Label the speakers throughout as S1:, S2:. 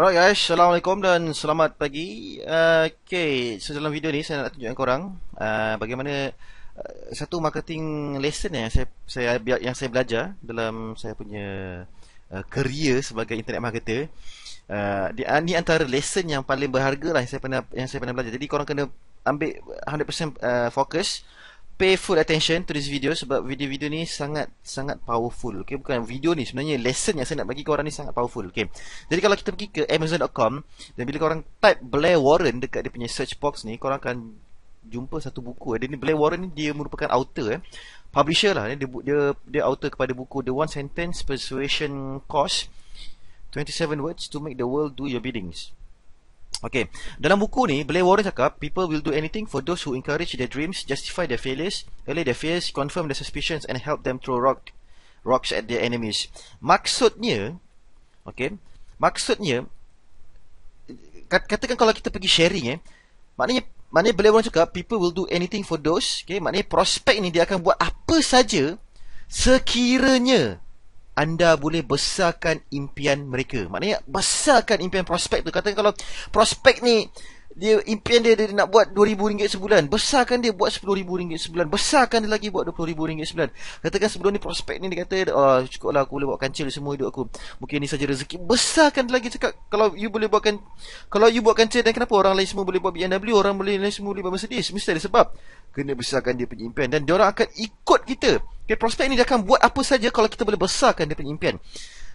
S1: Alright guys, Assalamualaikum dan selamat pagi. Uh, Okay, so dalam video ni saya nak tunjukkan korang uh, Bagaimana uh, satu marketing lesson yang saya, saya yang saya belajar Dalam saya punya uh, career sebagai internet marketer. Uh, di, uh, Ni antara lesson yang paling berharga lah yang saya pernah, yang saya pernah belajar. Jadi korang kena ambil 100% uh, fokus pay full attention to this video sebab video-video ni sangat sangat powerful. Okay, bukan video ni sebenarnya lesson yang saya nak bagi korang ni sangat powerful. Okay, jadi kalau kita pergi ke Amazon.com dan bila korang type Blair Warren dekat dia punya search box ni, korang akan jumpa satu buku. Dia ni Blair Warren ni dia merupakan author eh. Publisher lah. Dia, dia, dia author kepada buku The One Sentence Persuasion Course 27 Words to Make the World Do Your Biddings. Okay, dalam buku ni Blair Warren cakap people will do anything for those who encourage their dreams, justify their failures, allay their fears, confirm their suspicions and help them throw rock rocks at their enemies. Maksudnya, okay, maksudnya katakan kalau kita pergi sharing eh, maknanya maknanya Blair Warren cakap people will do anything for those, okay, maknanya prospek ni dia akan buat apa saja sekiranya anda boleh besarkan impian mereka. Maknanya besarkan impian prospek tu. Katakan kalau prospek ni dia impian dia, dia nak buat RM2,000 sebulan. Besarkan dia buat RM10,000 sebulan. Besarkan dia lagi buat RM20,000 sebulan. Katakan sebelum ni prospek ni dia kata, oh, cukuplah aku boleh buat kancil semua hidup aku. Mungkin ni saja rezeki. Besarkan dia lagi cakap, kalau you boleh buatkan, kalau you buat kancil dan kenapa orang lain semua boleh buat BMW, orang boleh lain semua boleh buat Mercedes. Mesti ada sebab. Kena besarkan dia punya impian. Dan dia orang akan ikut kita. Okay, prospek ni dia akan buat apa saja kalau kita boleh besarkan dia punya impian.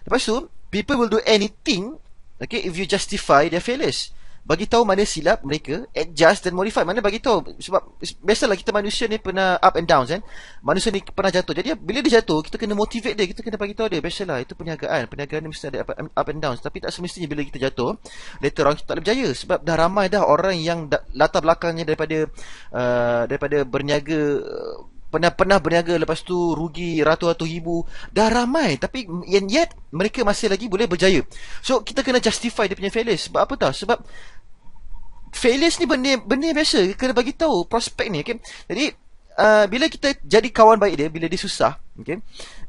S1: Lepas tu, people will do anything okay, if you justify their failures bagi tahu mana silap mereka adjust dan modify. Mana bagi tahu sebab biasalah kita manusia ni pernah up and down kan? Manusia ni pernah jatuh. Jadi bila dia jatuh kita kena motivate dia. Kita kena bagi tahu dia biasalah itu perniagaan. Perniagaan ni mesti ada up and down tapi tak semestinya bila kita jatuh later on kita tak boleh berjaya. Sebab dah ramai dah orang yang latar belakangnya daripada uh, daripada berniaga pernah-pernah berniaga lepas tu rugi ratus-ratus ribu. Dah ramai. Tapi and yet mereka masih lagi boleh berjaya. So kita kena justify dia punya failure. Sebab apa tahu sebab failures ni benda benda biasa. Kena bagi tahu prospek ni okey jadi uh, bila kita jadi kawan baik dia bila dia susah okey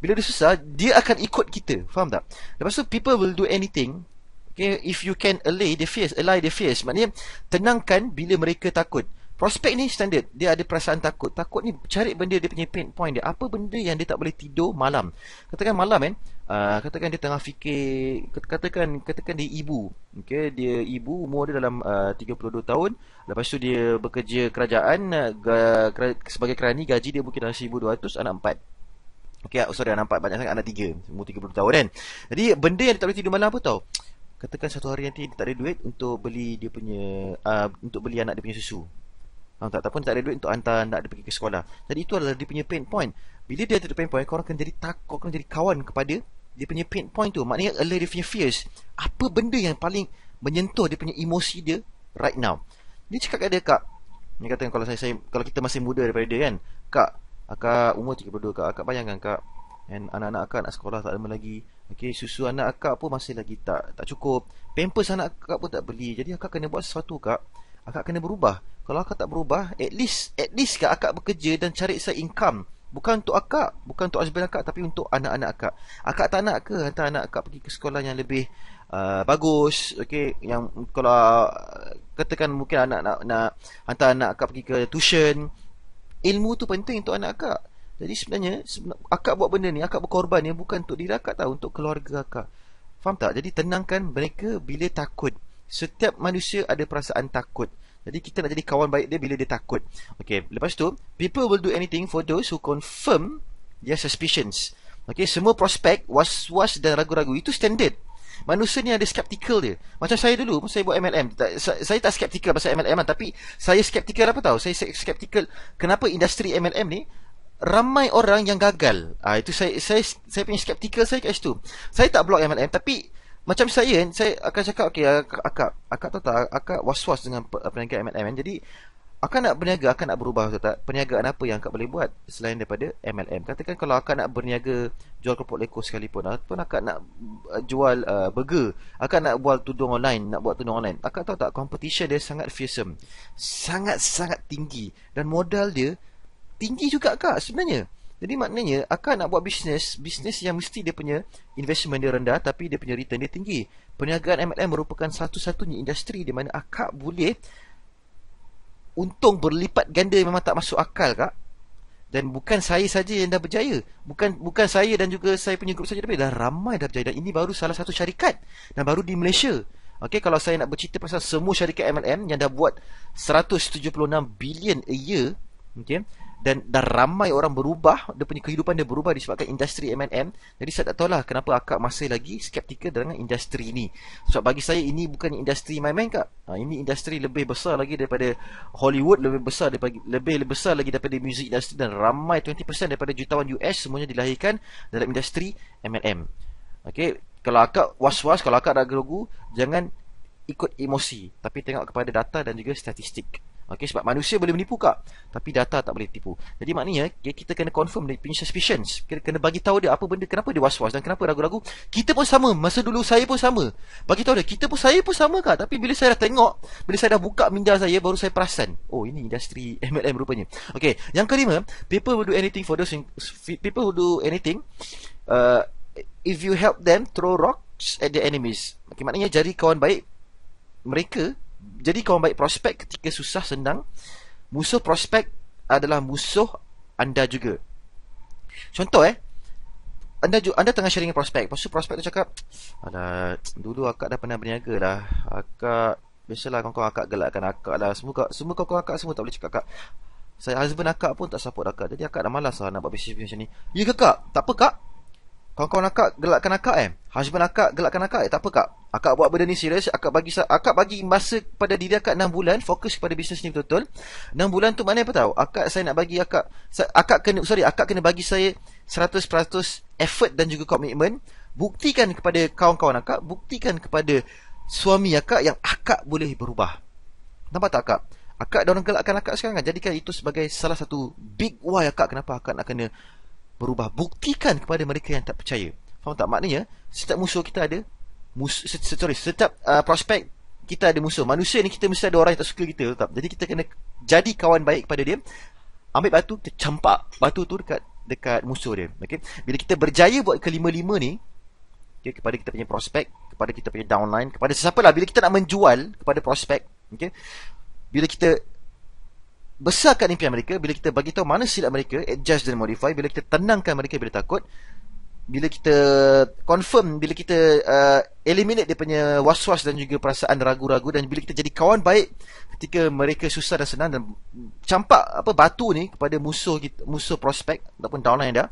S1: bila dia susah dia akan ikut kita. Faham tak? Lepas tu people will do anything okay? If you can allay the fears allay the fears. Maknanya tenangkan bila mereka takut Prospek ni standard. Dia ada perasaan takut. Takut ni cari benda dia punya pain point dia. Apa benda yang dia tak boleh tidur malam? Katakan malam kan uh, Katakan dia tengah fikir Katakan katakan dia ibu. Okay? Dia ibu umur dia dalam uh, 32 tahun. Lepas tu dia bekerja kerajaan uh, Sebagai kerani gaji dia mungkin dalam 1200 Anak 4 Okay, sorry anak 4 banyak sangat anak 3 Umur 32 tahun kan. Jadi benda yang dia tak boleh tidur malam apa tau? Katakan satu hari nanti dia tak ada duit untuk beli dia punya uh, untuk beli anak dia punya susu. Faham tak? Ataupun tak ada duit untuk hantar anak dia pergi ke sekolah. Jadi itu adalah dia punya pain point. Bila dia ada pain point, korang akan jadi takut, korang jadi kawan kepada dia punya pain point tu. Maknanya allay dia punya fears. Apa benda yang paling menyentuh dia punya emosi dia right now. Dia cakap kat dia, Kak. Dia kata kalau saya, saya kalau kita masih muda daripada dia kan. Kak, akak umur 32 kak. Akak bayangkan kak. And anak-anak akak nak sekolah tak lama lagi. Okay, susu anak akak pun masih lagi tak tak cukup. Pampers anak akak pun tak beli. Jadi akak kena buat sesuatu kak akak kena berubah. Kalau akak tak berubah, at least at least kak akak bekerja dan cari saya income. Bukan untuk akak, bukan untuk husband akak tapi untuk anak-anak akak. Akak tak nak ke hantar anak akak pergi ke sekolah yang lebih uh, bagus, okey, yang kalau uh, katakan mungkin anak nak nak hantar anak akak pergi ke tuition. Ilmu tu penting untuk anak akak. Jadi sebenarnya akak buat benda ni, akak berkorban ni bukan untuk diri akak tahu, untuk keluarga akak. Faham tak? Jadi tenangkan mereka bila takut. Setiap manusia ada perasaan takut. Jadi kita nak jadi kawan baik dia bila dia takut. Okay, lepas tu, people will do anything for those who confirm their suspicions. Okay, semua prospek was-was dan ragu-ragu itu standard. Manusia ni ada skeptical dia. Macam saya dulu, saya buat MLM. Saya tak skeptical pasal MLM tapi saya skeptical apa tahu? Saya skeptical kenapa industri MLM ni ramai orang yang gagal. Ah itu saya saya saya punya skeptical saya kat situ. Saya tak block MLM tapi macam saya saya akan cakap okey akak akak, tahu tak akak was-was dengan perniagaan MLM jadi akak nak berniaga akak nak berubah atau tak? Perniagaan apa yang akak boleh buat selain daripada MLM katakan kalau akak nak berniaga jual keropok leko sekalipun ataupun akak nak uh, jual uh, burger akak nak buat tudung online nak buat tudung online akak tahu tak competition dia sangat fearsome sangat sangat tinggi dan modal dia tinggi juga akak sebenarnya Jadi maknanya akak nak buat bisnes, bisnes yang mesti dia punya investment dia rendah tapi dia punya return dia tinggi. Perniagaan MLM merupakan satu-satunya industri di mana akak boleh untung berlipat ganda memang tak masuk akal kak. Dan bukan saya saja yang dah berjaya. Bukan bukan saya dan juga saya punya grup saja tapi dah ramai dah berjaya dan ini baru salah satu syarikat dan baru di Malaysia. Okey kalau saya nak bercerita pasal semua syarikat MLM yang dah buat 176 bilion a year, okey dan dah ramai orang berubah dia punya kehidupan dia berubah disebabkan industri MLM jadi saya tak tahulah kenapa akak masih lagi skeptikal dengan industri ini. Sebab bagi saya ini bukan industri main-main kak. Ha, ini industri lebih besar lagi daripada Hollywood lebih besar daripada lebih besar lagi daripada music industry. Dan ramai 20% daripada jutawan US semuanya dilahirkan dalam industri MLM okey kalau akak was-was kalau akak ragu-ragu jangan ikut emosi. Tapi tengok kepada data dan juga statistik Okey sebab manusia boleh menipu kak tapi data tak boleh tipu. Jadi maknanya okay, kita kena confirm dia punya suspicions. Kita kena bagi tahu dia apa benda kenapa dia was-was dan kenapa ragu-ragu. Kita pun sama. Masa dulu saya pun sama. Bagi tahu dia kita pun saya pun sama kak tapi bila saya dah tengok, bila saya dah buka minda saya baru saya perasan. Oh ini industri MLM rupanya. Okey, yang kelima, people will do anything for those people who do anything uh, if you help them throw rocks at the enemies. Okay, maknanya jadi kawan baik mereka jadi kawan baik prospek ketika susah senang musuh prospek adalah musuh anda juga. Contoh eh anda anda tengah sharing prospek pasal prospek tu cakap ada dulu akak dah pernah berniaga dah akak biasalah kawan-kawan akak gelakkan akak lah. Semua semua kawan-kawan akak semua tak boleh cakap akak saya husband akak pun tak support akak. Jadi akak dah malas lah nak buat bisnes macam ni. Ya ke kak? Tak apa kak. Kawan-kawan akak gelakkan akak eh? Husband akak gelakkan akak eh? Tak apa kak Akak buat benda ni serius Akak bagi akak bagi masa kepada diri akak 6 bulan Fokus kepada bisnes ni betul-betul. 6 bulan tu mana apa tahu Akak saya nak bagi akak Akak kena Sorry akak kena bagi saya 100% effort dan juga komitmen Buktikan kepada kawan-kawan akak Buktikan kepada suami akak Yang akak boleh berubah. Nampak tak akak? Akak dah orang gelakkan akak sekarang kan? Jadikan itu sebagai salah satu Big why akak Kenapa akak nak kena berubah. Buktikan kepada mereka yang tak percaya. Faham tak maknanya? Setiap musuh kita ada musuh sorry setiap uh, prospek kita ada musuh. Manusia ni kita mesti ada orang yang tak suka kita tetap. Jadi kita kena jadi kawan baik kepada dia. Ambil batu kita campak batu tu dekat dekat musuh dia. Okey bila kita berjaya buat kelima-lima ni okey kepada kita punya prospek kepada kita punya downline kepada sesiapa lah. Bila kita nak menjual kepada prospek okey bila kita besarkan impian mereka bila kita bagi tahu mana silap mereka adjust dan modify. Bila kita tenangkan mereka bila takut bila kita confirm bila kita uh, eliminate dia punya was-was dan juga perasaan ragu-ragu dan bila kita jadi kawan baik ketika mereka susah dan senang dan campak apa batu ni kepada musuh kita, musuh prospek ataupun downline anda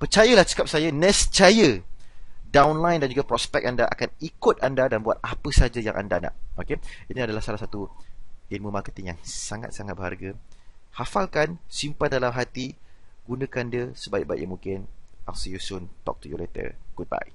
S1: percayalah cakap saya nescaya downline dan juga prospek anda akan ikut anda dan buat apa saja yang anda nak okey ini adalah salah satu ilmu marketing yang sangat-sangat berharga. Hafalkan, simpan dalam hati, gunakan dia sebaik-baik yang mungkin. I'll see you soon. Talk to you later. Goodbye.